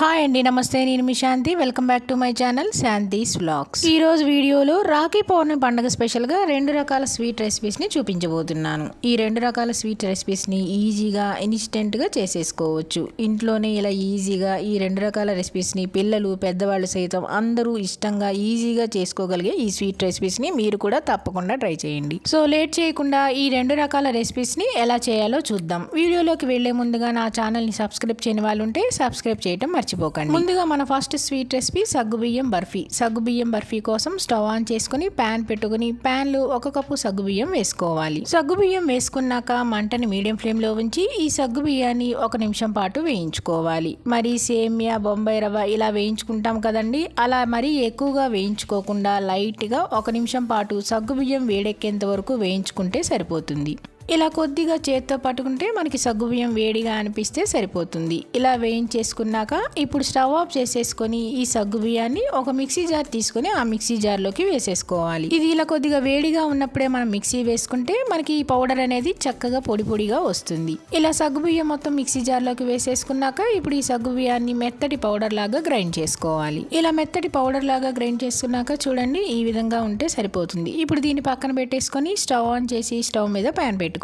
Hi అండి నమస్తే నేను మీ Shanti. Welcome back to my channel Shanti's vlogs ఈ రోజు వీడియోలో రాఖీ పౌర్ణమి పండుగ స్పెషల్గా రెండు రకాల స్వీట్ రెసిపీస్ని చూపించబోతున్నాను. ఈ రెండు రకాల స్వీట్ రెసిపీస్ని ఈజీగా ఇన్స్టెంట్గా చేసేసుకోవచ్చు. ఇంట్లోనే ఇలా ఈజీగా ఈ రెండు రకాల రెసిపీస్ని పిల్లలు పెద్దవాళ్ళు సైతం అందరూ ఇష్టంగా ఈజీగా చేసుకోగలిగే ఈ స్వీట్ రెసిపీస్ని మీరు కూడా తప్పకుండా ట్రై చేయండి. సో లేట్ చేయకుండా ఈ రెండు రకాల రెసిపీస్ని ఎలా చేయాలో చూద్దాం. వీడియోలోకి వెళ్ళే ముందుగా నా ఛానల్ని సబ్స్క్రైబ్ చేయని వాళ్ళు ఉంటే సబ్స్క్రైబ్ చేయడం మర్చిపోకండి. ముందుగా మన ఫస్ట్ స్వీట్ రెసిపీ సగ్గుబియ్యం బర్ఫీ. సగ్గుబియ్యం బర్ఫీ కోసం స్టవ్ ఆన్ చేసుకుని ప్యాన్ పెట్టుకుని ప్యాన్లు ఒక కప్పు సగ్గుబియ్యం వేసుకోవాలి. సగ్గుబియ్యం వేసుకున్నాక మంటని మీడియం ఫ్లేమ్లో ఉంచి ఈ సగ్గుబియ్యాన్ని ఒక నిమిషం పాటు వేయించుకోవాలి. మరి సేమియా బొంబాయి రవ్వ ఇలా వేయించుకుంటాం కదండి. అలా మరీ ఎక్కువగా వేయించుకోకుండా లైట్గా ఒక నిమిషం పాటు సగ్గుబియ్యం వేడెక్కేంత వరకు వేయించుకుంటే సరిపోతుంది. ఇలా కొద్దిగా చేత్తో పట్టుకుంటే మనకి సగ్గుబియ్యం వేడిగా అనిపిస్తే సరిపోతుంది. ఇలా వేయించేసుకున్నాక ఇప్పుడు స్టవ్ ఆఫ్ చేసేసుకొని ఈ సగ్గుబియ్యాన్ని ఒక మిక్సీ జార్ తీసుకొని ఆ మిక్సీ జార్లోకి వేసేసుకోవాలి. ఇది ఇలా కొద్దిగా వేడిగా ఉన్నప్పుడే మనం మిక్సీ వేసుకుంటే మనకి ఈ పౌడర్ అనేది చక్కగా పొడి పొడిగా వస్తుంది. ఇలా సగ్గుబియ్యం మొత్తం మిక్సీ జార్లోకి వేసేసుకున్నాక ఇప్పుడు ఈ సగ్గుబియ్యాన్ని మెత్తటి పౌడర్ లాగా గ్రైండ్ చేసుకోవాలి. ఇలా మెత్తటి పౌడర్ లాగా గ్రైండ్ చేసుకున్నాక చూడండి ఈ విధంగా ఉంటే సరిపోతుంది. ఇప్పుడు దీన్ని పక్కన పెట్టేసుకొని స్టవ్ ఆన్ చేసి స్టవ్ మీద ప్యాన్ పెట్టుకోవాలి.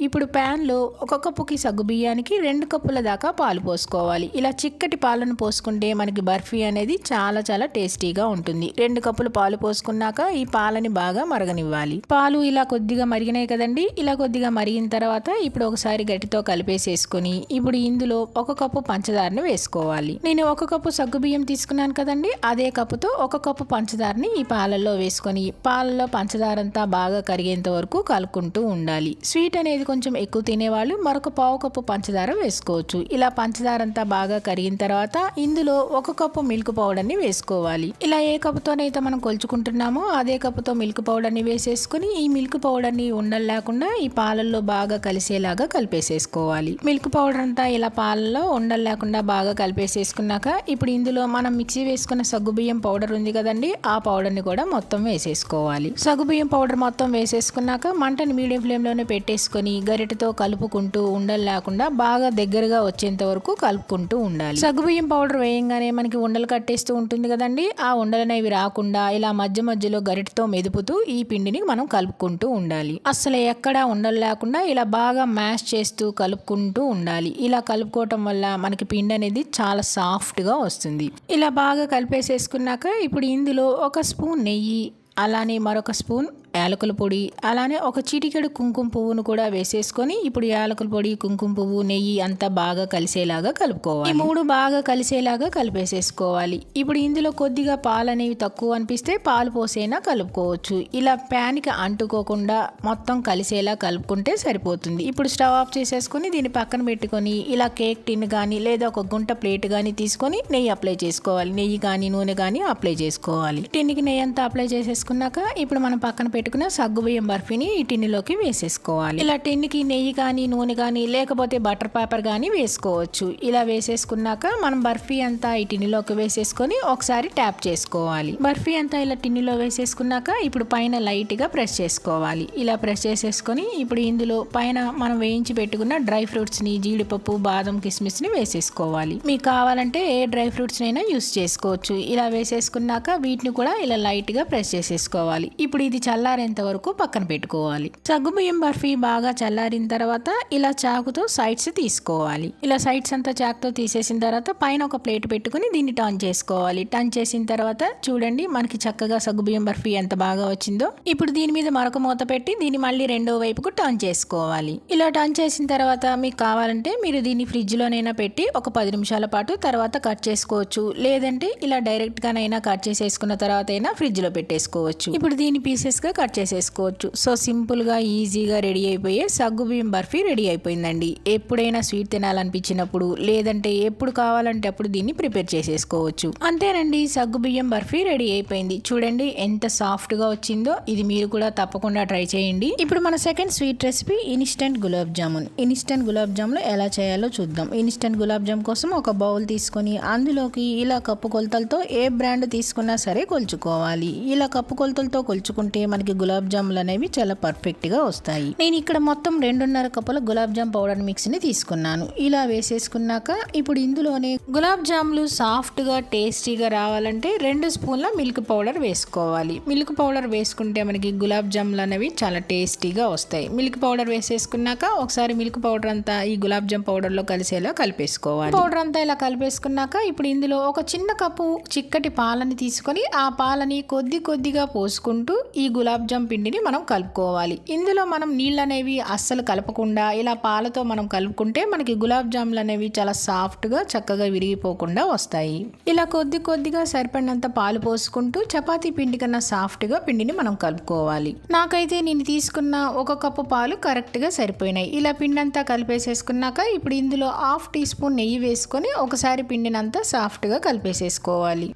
ఇప్పుడు ప్యాన్లో ఒక కప్పుకి సగ్గు బియ్యానికి రెండు కప్పుల దాకా పాలు పోసుకోవాలి. ఇలా చిక్కటి పాలను పోసుకుంటే మనకి బర్ఫీ అనేది చాలా చాలా టేస్టీగా ఉంటుంది. రెండు కప్పులు పాలు పోసుకున్నాక ఈ పాలని బాగా మరగనివ్వాలి. పాలు ఇలా కొద్దిగా మరిగినాయి కదండి. ఇలా కొద్దిగా మరిగిన తర్వాత ఇప్పుడు ఒకసారి గట్టితో కలిపేసేసుకొని ఇప్పుడు ఇందులో ఒక కప్పు పంచదారని వేసుకోవాలి. నేను ఒక కప్పు సగ్గు బియ్యం తీసుకున్నాను కదండి. అదే కప్పుతో ఒక కప్పు పంచదారని ఈ పాలల్లో వేసుకొని పాలలో పంచదారంతా బాగా కరిగేంత వరకు కలుపుకుంటూ ఉండాలి. స్వీట్ అనేది కొంచెం ఎక్కువ తినేవాళ్ళు మరొక పావు కప్పు పంచదార వేసుకోవచ్చు. ఇలా పంచదార అంతా బాగా కరిగిన తర్వాత ఇందులో ఒక కప్పు మిల్క్ పౌడర్ని వేసుకోవాలి. ఇలా ఏ కప్పుతోనైతే మనం కొలుచుకుంటున్నామో అదే కప్పుతో మిల్క్ పౌడర్ని వేసేసుకుని ఈ మిల్క్ పౌడర్ని ఉండలు లేకుండా ఈ పాలల్లో బాగా కలిసేలాగా కలిపేసేసుకోవాలి. మిల్క్ పౌడర్ అంతా ఇలా పాలల్లో ఉండలు లేకుండా బాగా కలిపేసేసుకున్నాక ఇప్పుడు ఇందులో మనం మిక్సీ వేసుకున్న సగ్గుబియ్యం పౌడర్ ఉంది కదండి ఆ పౌడర్ని కూడా మొత్తం వేసేసుకోవాలి. సగ్గుబియ్యం పౌడర్ మొత్తం వేసేసుకున్నాక మంటని మీడియం ఫ్లేమ్లోనే పెట్టేసుకొని గరిటతో కలుపుకుంటూ ఉండలు లేకుండా బాగా దగ్గరగా వచ్చేంత వరకు కలుపుకుంటూ ఉండాలి. సగ్గుబియ్యం పౌడర్ వేయంగానే మనకి ఉండలు కట్టేస్తూ ఉంటుంది కదండి. ఆ ఉండలనేవి రాకుండా ఇలా మధ్య మధ్యలో గరిటతో మెదుపుతూ ఈ పిండిని మనం కలుపుకుంటూ ఉండాలి. అసలు ఎక్కడా ఉండలు లేకుండా ఇలా బాగా మ్యాష్ చేస్తూ కలుపుకుంటూ ఉండాలి. ఇలా కలుపుకోవటం వల్ల మనకి పిండి అనేది చాలా సాఫ్ట్గా వస్తుంది. ఇలా బాగా కలిపేసేసుకున్నాక ఇప్పుడు ఇందులో ఒక స్పూన్ నెయ్యి అలానే మరొక స్పూన్ యాలకుల పొడి అలానే ఒక చిటికెడు కుంకుమ పువ్వును కూడా వేసేసుకొని ఇప్పుడు యాలకుల పొడి కుంకుమ పువ్వు నెయ్యి అంతా బాగా కలిసేలాగా కలుపుకోవాలి. ఈ మూడు బాగా కలిసేలాగా కలిపేసేసుకోవాలి. ఇప్పుడు ఇందులో కొద్దిగా పాలు అనేవి తక్కువ అనిపిస్తే పాలు పోసైనా కలుపుకోవచ్చు. ఇలా ప్యాన్కి అంటుకోకుండా మొత్తం కలిసేలా కలుపుకుంటే సరిపోతుంది. ఇప్పుడు స్టవ్ ఆఫ్ చేసేసుకొని దీన్ని పక్కన పెట్టుకొని ఇలా కేక్ టిన్ కానీ లేదా ఒక గుంట ప్లేట్ కానీ తీసుకొని నెయ్యి అప్లై చేసుకోవాలి. నెయ్యి కానీ నూనె కానీ అప్లై చేసుకోవాలి. టిన్కి నెయ్యి అంతా అప్లై చేసేసుకున్నాక ఇప్పుడు మనం పక్కన పెట్టుకున్న సగ్గుబియ్యం బర్ఫీని ఈ టిన్నులోకి వేసేసుకోవాలి. ఇలా టిన్నుకి నెయ్యి కానీ నూనె కానీ లేకపోతే బటర్ పేపర్ కానీ వేసుకోవచ్చు. ఇలా వేసేసుకున్నాక మనం బర్ఫీ అంతా ఈ టిన్నులోకి వేసేసుకొని ఒకసారి ట్యాప్ చేసుకోవాలి. బర్ఫీ అంతా ఇలా టిన్నులో వేసేసుకున్నాక ఇప్పుడు పైన లైట్గా ప్రెస్ చేసుకోవాలి. ఇలా ప్రెస్ చేసేసుకొని ఇప్పుడు ఇందులో పైన మనం వేయించి పెట్టుకున్న డ్రై ఫ్రూట్స్ని జీడిపప్పు బాదం కిస్మిస్ని వేసేసుకోవాలి. మీకు కావాలంటే ఏ డ్రై ఫ్రూట్స్ నైనా యూస్ చేసుకోవచ్చు. ఇలా వేసేసుకున్నాక వీటిని కూడా ఇలా లైట్గా ప్రెస్ చేసేసుకోవాలి. ఇప్పుడు ఇది చల్ల చల్లారేంత వరకు పక్కన పెట్టుకోవాలి. సగ్గుబియ్యం బర్ఫీ బాగా చల్లారిన తర్వాత ఇలా చాకుతో సైడ్స్ తీసుకోవాలి. ఇలా సైడ్స్ అంతా చాకుతో తీసేసిన తర్వాత పైన ఒక ప్లేట్ పెట్టుకుని దీన్ని టర్న్ చేసుకోవాలి. టర్న్ చేసిన తర్వాత చూడండి మనకి చక్కగా సగ్గుబియ్యం బర్ఫీ ఎంత బాగా వచ్చిందో. ఇప్పుడు దీని మీద మరొక మూత పెట్టి దీన్ని మళ్ళీ రెండో వైపుకు టర్న్ చేసుకోవాలి. ఇలా టర్న్ చేసిన తర్వాత మీకు కావాలంటే మీరు దీన్ని ఫ్రిడ్జ్ లోనైనా పెట్టి ఒక పది నిమిషాల పాటు తర్వాత కట్ చేసుకోవచ్చు. లేదంటే ఇలా డైరెక్ట్ గానైనా కట్ చేసేసుకున్న తర్వాత అయినా ఫ్రిడ్జ్లో పెట్టేసుకోవచ్చు. ఇప్పుడు దీన్ని పీసెస్గా కట్ చేసేసుకోవచ్చు. సో సింపుల్గా ఈజీగా రెడీ అయిపోయే సగ్గు బియ్యం బర్ఫీ రెడీ అయిపోయిందండి. ఎప్పుడైనా స్వీట్ తినాలనిపించినప్పుడు లేదంటే ఎప్పుడు కావాలంటే అప్పుడు దీన్ని ప్రిపేర్ చేసేసుకోవచ్చు. అంతేనండి సగ్గు బియ్యం బర్ఫీ రెడీ అయిపోయింది. చూడండి ఎంత సాఫ్ట్గా వచ్చిందో. ఇది మీరు కూడా తప్పకుండా ట్రై చేయండి. ఇప్పుడు మన second sweet recipe instant gulab jamun. Instant gulab jamun ఎలా చేయాలో చూద్దాం. ఇన్స్టెంట్ గులాబ్ జామ్ కోసం ఒక బౌల్ తీసుకొని అందులోకి ఇలా కప్పు కొలతలతో ఏ బ్రాండ్ తీసుకున్నా సరే కొలుచుకోవాలి. ఇలా కప్పు కొలతలతో కొలుచుకుంటే మనకి మనకి గులాబ్ జాములు అనేవి చాలా పర్ఫెక్ట్గా వస్తాయి. నేను ఇక్కడ మొత్తం రెండున్నర కప్పుల గులాబ్ జామ్ పౌడర్ మిక్స్ని తీసుకున్నాను. ఇలా వేసేసుకున్నాక ఇప్పుడు ఇందులోనే గులాబ్ జాములు సాఫ్ట్గా టేస్టీగా రావాలంటే రెండు స్పూన్ల మిల్క్ పౌడర్ వేసుకోవాలి. మిల్క్ పౌడర్ వేసుకుంటే మనకి గులాబ్ జాములు అనేవి చాలా టేస్టీగా వస్తాయి. మిల్క్ పౌడర్ వేసేసుకున్నాక ఒకసారి మిల్క్ పౌడర్ అంతా ఈ గులాబ్ జామ్ పౌడర్లో కలిసేలా కలిపేసుకోవాలి. పౌడర్ అంతా ఇలా కలిపేసుకున్నాక ఇప్పుడు ఇందులో ఒక చిన్న కప్పు చిక్కటి పాలని తీసుకొని ఆ పాలని కొద్ది కొద్దిగా పోసుకుంటూ ఈ గులాబ్ గులాబ్జామ్ పిండిని మనం కలుపుకోవాలి. ఇందులో మనం నీళ్ళు అనేవి అస్సలు కలపకుండా ఇలా పాలతో మనం కలుపుకుంటే మనకి గులాబ్ జాములు అనేవి చాలా సాఫ్ట్గా చక్కగా విరిగిపోకుండా వస్తాయి. ఇలా కొద్ది కొద్దిగా సరిపడినంత పాలు పోసుకుంటూ చపాతీ పిండి కన్నా సాఫ్ట్గా పిండిని మనం కలుపుకోవాలి. నాకైతే నేను తీసుకున్న ఒక కప్పు పాలు కరెక్ట్గా సరిపోయినాయి. ఇలా పిండి అంతా కలిపేసేసుకున్నాక ఇప్పుడు ఇందులో హాఫ్ టీ స్పూన్ నెయ్యి వేసుకొని ఒకసారి పిండినంతా సాఫ్ట్గా కలిపేసేసుకోవాలి.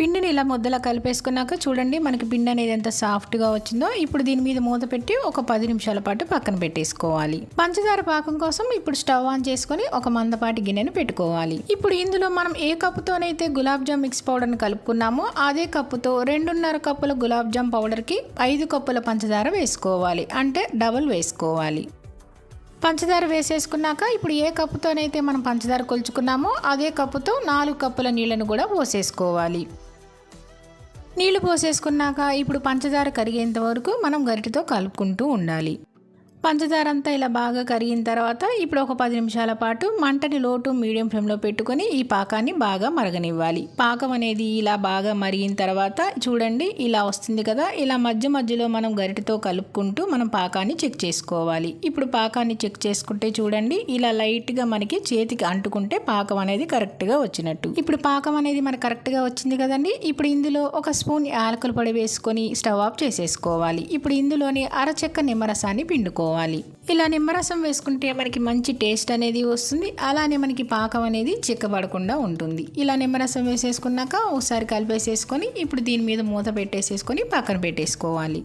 పిండిని ఇలా ముద్దలా కలిపేసుకున్నాక చూడండి మనకి పిండి అనేది ఎంత సాఫ్ట్గా వచ్చిందో. ఇప్పుడు దీని మీద మూత పెట్టి ఒక పది నిమిషాల పాటు పక్కన పెట్టేసుకోవాలి. పంచదార పాకం కోసం ఇప్పుడు స్టవ్ ఆన్ చేసుకొని ఒక మందపాటి గిన్నెను పెట్టుకోవాలి. ఇప్పుడు ఇందులో మనం ఏ కప్పుతోనైతే గులాబ్ జామ్ మిక్స్ పౌడర్ని కలుపుకున్నామో అదే కప్పుతో రెండున్నర కప్పుల గులాబ్ జామ్ పౌడర్కి ఐదు కప్పుల పంచదార వేసుకోవాలి. అంటే డబుల్ వేసుకోవాలి. పంచదార వేసేసుకున్నాక ఇప్పుడు ఏ కప్పుతోనైతే మనం పంచదార కొలుచుకున్నామో అదే కప్పుతో నాలుగు కప్పుల నీళ్ళను కూడా పోసేసుకోవాలి. నీళ్ళు పోసేసుకున్నాక ఇప్పుడు పంచదార కరిగేంత వరకు మనం గరిటతో కలుపుకుంటూ ఉండాలి. పంచదార అంతా ఇలా బాగా కరిగిన తర్వాత ఇప్పుడు ఒక పది నిమిషాల పాటు మంటని లోటు మీడియం ఫ్లేమ్లో పెట్టుకొని ఈ పాకాన్ని బాగా మరగనివ్వాలి. పాకం అనేది ఇలా బాగా మరిగిన తర్వాత చూడండి ఇలా వస్తుంది కదా ఇలా మధ్య మధ్యలో మనం గరిటతో కలుపుకుంటూ మనం పాకాన్ని చెక్ చేసుకోవాలి. ఇప్పుడు పాకాన్ని చెక్ చేసుకుంటే చూడండి ఇలా లైట్గా మనకి చేతికి అంటుకుంటే పాకం అనేది కరెక్ట్గా వచ్చినట్టు. ఇప్పుడు పాకం అనేది మనకు కరెక్ట్గా వచ్చింది కదండి ఇప్పుడు ఇందులో ఒక స్పూన్ యాలకుల పొడి వేసుకొని స్టవ్ ఆఫ్ చేసేసుకోవాలి. ఇప్పుడు ఇందులోని అరచెక్క నిమ్మరసాన్ని పిండుకోవాలి. ఇలా నిమ్మరసం వేసుకుంటే మనకి మంచి టేస్ట్ అనేది వస్తుంది. అలానే మనకి పాకం అనేది చిక్కబడకుండా ఉంటుంది. ఇలా నిమ్మరసం వేసేసుకున్నాక ఒకసారి కలిపేసేసుకొని ఇప్పుడు దీని మీద మూత పెట్టేసేసుకొని పక్కన పెట్టేసుకోవాలి.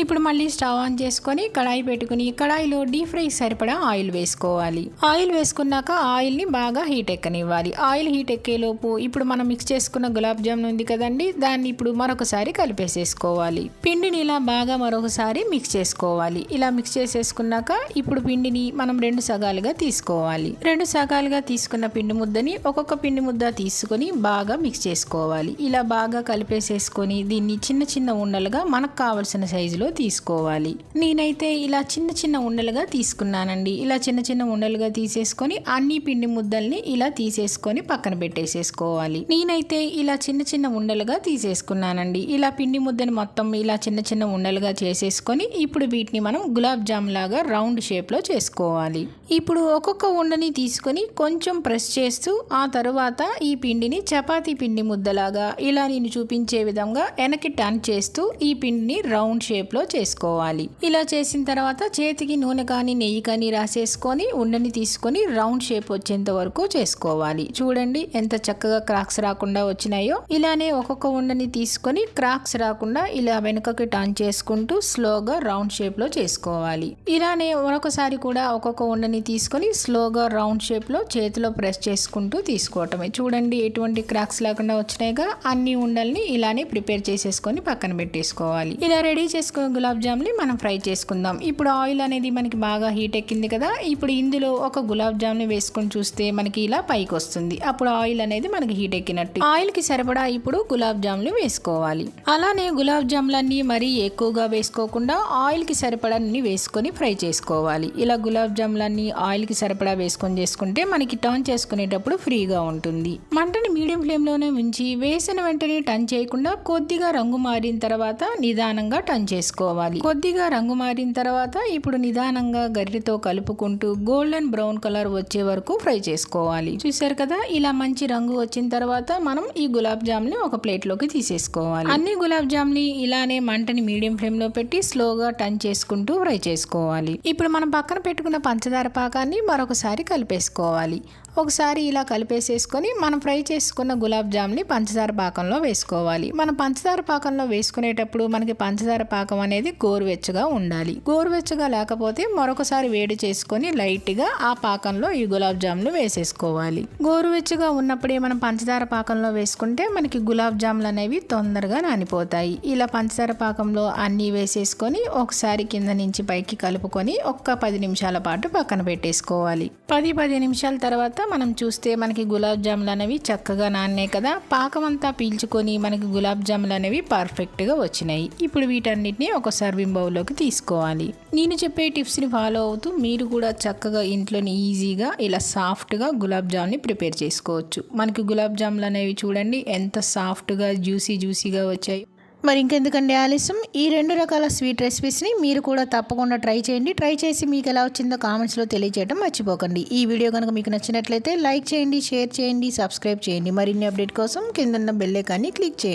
ఇప్పుడు మళ్ళీ స్టవ్ ఆన్ చేసుకొని కడాయి పెట్టుకుని కడాయిలో డీప్ ఫ్రై సరిపడా ఆయిల్ వేసుకోవాలి. ఆయిల్ వేసుకున్నాక ఆయిల్ని బాగా హీట్ ఎక్కనివ్వాలి. ఆయిల్ హీట్ ఎక్కేలోపు ఇప్పుడు మనం మిక్స్ చేసుకున్న గులాబ్ జామున్ ఉంది కదండి దాన్ని ఇప్పుడు మరొకసారి కలిపేసేసుకోవాలి. పిండిని ఇలా బాగా మరొకసారి మిక్స్ చేసుకోవాలి. ఇలా మిక్స్ చేసేసుకున్నాక ఇప్పుడు పిండిని మనం రెండు సగాలుగా తీసుకోవాలి. రెండు సగాలుగా తీసుకున్న పిండి ముద్దని ఒక్కొక్క పిండి ముద్ద తీసుకొని బాగా మిక్స్ చేసుకోవాలి. ఇలా బాగా కలిపేసేసుకొని దీన్ని చిన్న చిన్న ఉండలుగా మనకు కావలసిన సైజులో తీసుకోవాలి. నేనైతే ఇలా చిన్న చిన్న ఉండలుగా తీసుకున్నానండి. ఇలా చిన్న చిన్న ఉండలుగా తీసేసుకొని అన్ని పిండి ముద్దల్ని ఇలా తీసేసుకొని పక్కన పెట్టేసేసుకోవాలి. నేనైతే ఇలా చిన్న చిన్న ఉండలుగా తీసేసుకున్నానండి. ఇలా పిండి ముద్దని మొత్తం ఇలా చిన్న చిన్న ఉండలుగా చేసేసుకొని ఇప్పుడు వీటిని మనం గులాబ్ జామ్ లాగా రౌండ్ షేప్లో చేసుకోవాలి. ఇప్పుడు ఒక్కొక్క ఉండని తీసుకొని కొంచెం ప్రెస్ చేస్తూ ఆ తరువాత ఈ పిండిని చపాతీ పిండి ముద్దలాగా ఇలా నేను చూపించే విధంగా వెనక్కి టర్న్ చేస్తూ ఈ పిండిని రౌండ్ షేప్లో చేసుకోవాలి. ఇలా చేసిన తర్వాత చేతికి నూనె కానీ నెయ్యి కానీ రాసేసుకొని ఉండని తీసుకొని రౌండ్ షేప్ వచ్చేంత వరకు చేసుకోవాలి. చూడండి ఎంత చక్కగా క్రాక్స్ రాకుండా వచ్చినాయో. ఇలానే ఒక్కొక్క ఉండని తీసుకొని క్రాక్స్ రాకుండా ఇలా వెనుకకి టర్న్ చేసుకుంటూ స్లోగా రౌండ్ షేప్లో చేసుకోవాలి. ఇలానే మరొకసారి కూడా ఒక్కొక్క ఉండని తీసుకొని స్లోగా రౌండ్ షేప్లో చేతిలో ప్రెస్ చేసుకుంటూ తీసుకోవటమే. చూడండి ఎటువంటి క్రాక్స్ లేకుండా వచ్చినాయిగా. అన్ని ఉండల్ని ఇలానే ప్రిపేర్ చేసేసుకొని పక్కన పెట్టేసుకోవాలి. ఇలా రెడీ చేసుకున్న గులాబ్ జామ్ని మనం ఫ్రై చేసుకుందాం. ఇప్పుడు ఆయిల్ అనేది మనకి బాగా హీట్ ఎక్కింది కదా ఇప్పుడు ఇందులో ఒక గులాబ్ జామ్ని వేసుకొని చూస్తే మనకి ఇలా పైకి వస్తుంది. అప్పుడు ఆయిల్ అనేది మనకి హీట్ ఎక్కినట్టు. ఆయిల్కి సరిపడా ఇప్పుడు గులాబ్ జామ్లు వేసుకోవాలి. అలానే గులాబ్ జామ్లన్నీ మరీ ఎక్కువగా వేసుకోకుండా ఆయిల్కి సరిపడాన్ని వేసుకొని ఫ్రై చేసుకోవాలి. ఇలా గులాబ్ జామ్లన్నీ ఆయిల్కి సరిపడా వేసుకొని చేసుకుంటే మనకి టర్న్ చేసుకునేటప్పుడు ఫ్రీగా ఉంటుంది. మంటని మీడియం ఫ్లేమ్లోనే ఉంచి వేసిన వెంటనే టర్న్ చేయకుండా కొద్దిగా రంగు మారిన తర్వాత నిదానంగా టర్న్ చేసుకోవాలి. వేసుకోవాలి. కొద్దిగా రంగు మారిన తర్వాత ఇప్పుడు నిదానంగా గరిటెతో కలుపుకుంటూ గోల్డెన్ బ్రౌన్ కలర్ వచ్చే వరకు ఫ్రై చేసుకోవాలి. చూసారు కదా? ఇలా మంచి రంగు వచ్చిన తర్వాత మనం ఈ గులాబ్ జామ్ని ఒక ప్లేట్లోకి తీసేసుకోవాలి. అన్ని గులాబ్ జామ్ని ఇలానే మంటని మీడియం ఫ్లేమ్లో పెట్టి స్లోగా టర్న్ చేసుకుంటూ ఫ్రై చేసుకోవాలి. ఇప్పుడు మనం పక్కన పెట్టుకున్న పంచదార పాకాన్ని మరొకసారి కలిపేసుకోవాలి. ఒకసారి ఇలా కలిపేసేసుకొని మనం ఫ్రై చేసుకున్న గులాబ్ జామ్ని పంచదార పాకంలో వేసుకోవాలి. మనం పంచదార పాకంలో వేసుకునేటప్పుడు మనకి పంచదార పాకం పాకం అనేది గోరువెచ్చగా ఉండాలి. గోరువెచ్చగా లేకపోతే మరొకసారి వేడి చేసుకొని లైట్గా ఆ పాకంలో ఈ గులాబ్ జాములు వేసేసుకోవాలి. గోరువెచ్చగా ఉన్నప్పుడే మనం పంచదార పాకంలో వేసుకుంటే మనకి గులాబ్ జాములు అనేవి తొందరగా నానిపోతాయి. ఇలా పంచదార పాకంలో అన్నీ వేసేసుకొని ఒకసారి కింద నుంచి పైకి కలుపుకొని ఒక్క పది నిమిషాల పాటు పక్కన పెట్టేసుకోవాలి. పది పది నిమిషాల తర్వాత మనం చూస్తే మనకి గులాబ్ జాములు అనేవి చక్కగా నాన్నే కదా. పాకం అంతా పీల్చుకొని మనకి గులాబ్ జాములు అనేవి పర్ఫెక్ట్గా వచ్చినాయి. ఇప్పుడు వీటన్నిటిని ఒక సర్వింగ్ బౌల్లోకి తీసుకోవాలి. నేను చెప్పే టిప్స్ని ఫాలో అవుతూ మీరు కూడా చక్కగా ఇంట్లోని ఈజీగా ఇలా సాఫ్ట్గా గులాబ్ జామ్ని ప్రిపేర్ చేసుకోవచ్చు. మనకి గులాబ్ జాములు అనేవి చూడండి ఎంత సాఫ్ట్గా జ్యూసీ జ్యూసీగా వచ్చాయి. మరి ఇంకెందుకండి ఆలస్యం? ఈ రెండు రకాల స్వీట్ రెసిపీస్ని మీరు కూడా తప్పకుండా ట్రై చేయండి. ట్రై చేసి మీకు ఎలా వచ్చిందో కామెంట్స్లో తెలియజేయడం మర్చిపోకండి. ఈ వీడియో కనుక మీకు నచ్చినట్లయితే లైక్ చేయండి షేర్ చేయండి సబ్స్క్రైబ్ చేయండి. మరిన్ని అప్డేట్ కోసం కింద బెల్లేకాన్ని క్లిక్ చేయండి.